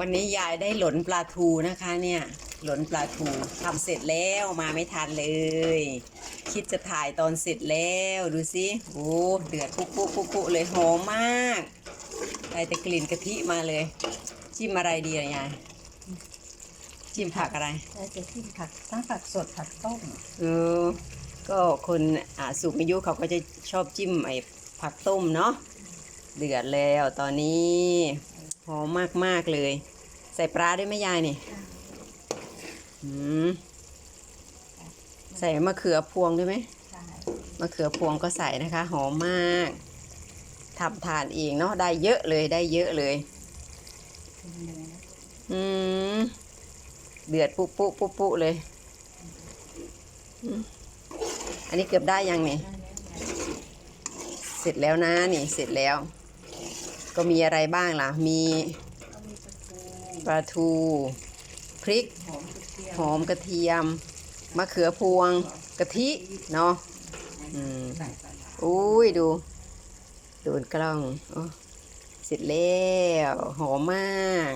วันนี้ยายได้หลนปลาทูนะคะเนี่ย หลนปลาทูทำเสร็จแล้วมาไม่ทันเลย คิดจะถ่ายตอนเสร็จแล้วดูสิโอ้เดือดปุ๊ปุ๊ปุ๊ปุ๊เลยหอมมากได้แต่กลิ่นกะทิมาเลย จิ้มอะไรดีอะยายจิ้มผักอะไรเราจะขึ้นผักทั้งผักสดผักต้มเออก็คนอ่าสูงอายุเขาก็จะชอบจิ้มไอ้ผักต้มเนาะเดือดแล้วตอนนี้ หอมมากมากๆเลย ใส่ปลาด้วยไหมยายนี่ใส่มะเขือพวงด้วยไหมมะเขือพวงก็ใส่นะคะ หอมมากทำทานเองเนาะได้เยอะเลยได้เยอะเลย อืมเดือดปุ๊ปุ๊ปุ๊ปุ๊เลย อันนี้เกือบได้ยังนี่ เสร็จแล้วนะนี่เสร็จแล้ว ก็มีอะไรบ้างล่ะ มีปลาทู พริก หอมกระเทียม มะเขือพวง กะทิ เนาะอืมอุ้ยดูดูกล้องโอ้เสร็จแล้ว หอมมาก